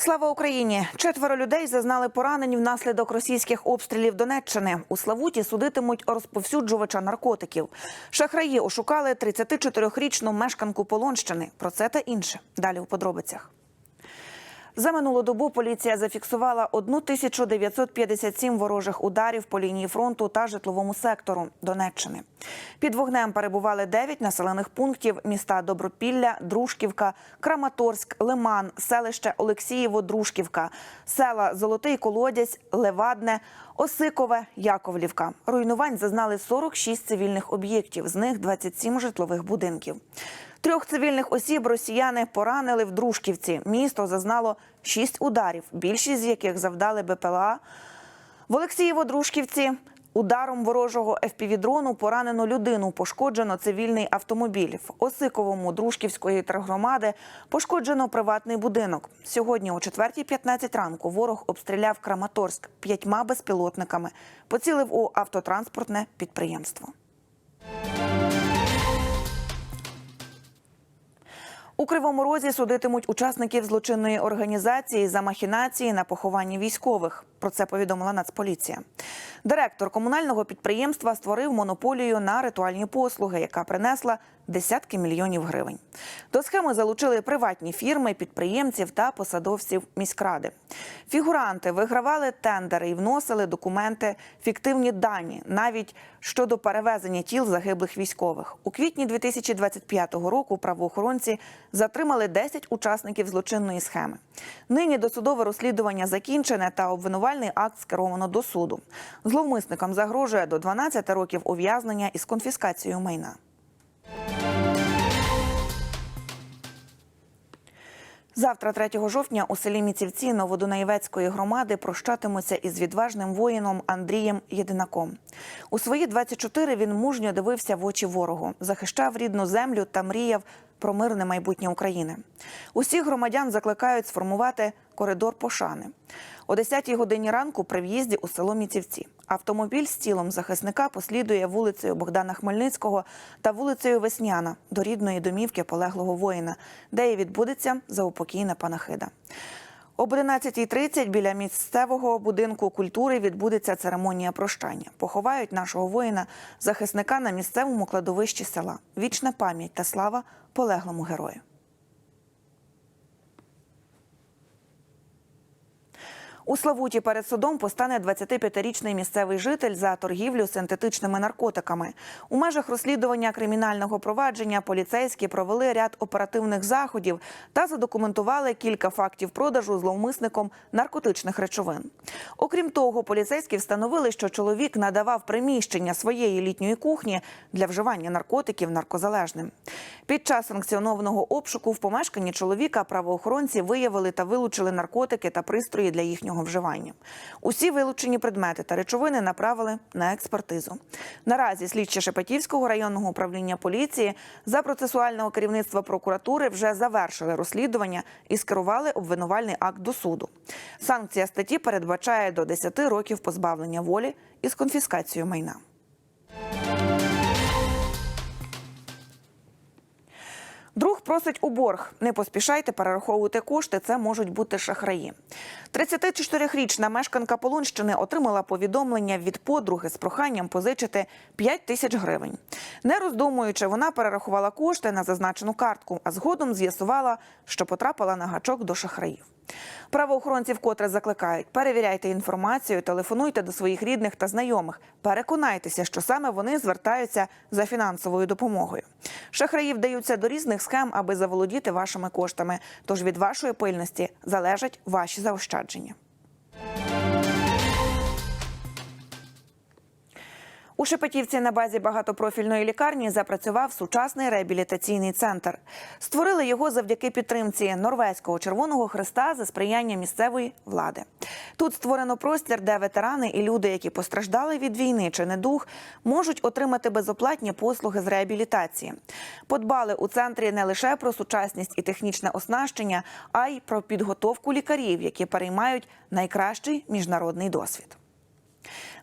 Слава Україні! Четверо людей зазнали поранень внаслідок російських обстрілів Донеччини. У Славуті судитимуть розповсюджувача наркотиків. Шахраї ошукали 34-річну мешканку Полонщини. Про це та інше далі у подробицях. За минулу добу поліція зафіксувала 1957 ворожих ударів по лінії фронту та житловому сектору Донеччини. Під вогнем перебували 9 населених пунктів міста Добропілля, Дружківка, Краматорськ, Лиман, селище Олексієво, Дружківка, села Золотий Колодязь, Левадне, Осикове, Яковлівка. Руйнувань зазнали 46 цивільних об'єктів, з них 27 житлових будинків. Трьох цивільних осіб росіяни поранили в Дружківці. Місто зазнало шість ударів, більшість з яких завдали БПЛА. В Олексієво-Дружківці ударом ворожого ФПВ-дрону поранено людину, пошкоджено цивільний автомобіль. В Осиковому Дружківської тергромади пошкоджено приватний будинок. Сьогодні о 4.15 ранку ворог обстріляв Краматорськ п'ятьма безпілотниками, поцілив у автотранспортне підприємство. У Кривому Розі судитимуть учасників злочинної організації за махінації на похованні військових. Про це повідомила Нацполіція. Директор комунального підприємства створив монополію на ритуальні послуги, яка принесла десятки мільйонів гривень. До схеми залучили приватні фірми, підприємців та посадовців міськради. Фігуранти вигравали тендери і вносили документи, фіктивні дані, навіть щодо перевезення тіл загиблих військових. У квітні 2025 року правоохоронці затримали 10 учасників злочинної схеми. Нині досудове розслідування закінчене та обвинувальний акт скеровано до суду. Зловмисникам загрожує до 12 років ув'язнення із конфіскацією майна. Завтра, 3 жовтня, у селі Міцівці Новодунаєвецької громади прощатимуться із відважним воїном Андрієм Єдинаком. У свої 24 він мужньо дивився в очі ворогу, захищав рідну землю та мріяв про мирне майбутнє України. Усіх громадян закликають сформувати коридор пошани. О 10-й годині ранку при в'їзді у село Міцівці. Автомобіль з тілом захисника послідує вулицею Богдана Хмельницького та вулицею Весняна до рідної домівки полеглого воїна, де і відбудеться заупокійна панахида. Об 11.30 біля місцевого будинку культури відбудеться церемонія прощання. Поховають нашого воїна, захисника на місцевому кладовищі села. Вічна пам'ять та слава полеглому герою. У Славуті перед судом постане 25-річний місцевий житель за торгівлю синтетичними наркотиками. У межах розслідування кримінального провадження поліцейські провели ряд оперативних заходів та задокументували кілька фактів продажу зловмисником наркотичних речовин. Окрім того, поліцейські встановили, що чоловік надавав приміщення своєї літньої кухні для вживання наркотиків наркозалежним. Під час санкціонованого обшуку в помешканні чоловіка правоохоронці виявили та вилучили наркотики та пристрої для їхнього вживання. Усі вилучені предмети та речовини направили на експертизу. Наразі слідчі Шепетівського районного управління поліції за процесуального керівництва прокуратури вже завершили розслідування і скерували обвинувальний акт до суду. Санкція статті передбачає до 10 років позбавлення волі із конфіскацією майна. Друг просить у борг. Не поспішайте перераховувати кошти. Це можуть бути шахраї. 34-річна мешканка Полонщини отримала повідомлення від подруги з проханням позичити 5 тисяч гривень. Не роздумуючи, вона перерахувала кошти на зазначену картку, а згодом з'ясувала, що потрапила на гачок до шахраїв. Правоохоронці вкотре закликають: перевіряйте інформацію, телефонуйте до своїх рідних та знайомих. Переконайтеся, що саме вони звертаються за фінансовою допомогою. Шахраї вдаються до різних схем, аби заволодіти вашими коштами. Тож від вашої пильності залежать ваші заощадження. У Шепетівці на базі багатопрофільної лікарні запрацював сучасний реабілітаційний центр. Створили його завдяки підтримці Норвезького Червоного Христа за сприяння місцевої влади. Тут створено простір, де ветерани і люди, які постраждали від війни чи недуг, можуть отримати безоплатні послуги з реабілітації. Подбали у центрі не лише про сучасність і технічне оснащення, а й про підготовку лікарів, які переймають найкращий міжнародний досвід.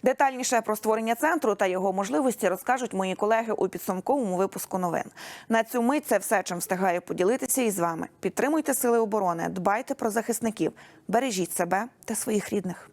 Детальніше про створення центру та його можливості розкажуть мої колеги у підсумковому випуску новин. На цю мить це все, чим встигаю поділитися із вами. Підтримуйте сили оборони, дбайте про захисників, бережіть себе та своїх рідних.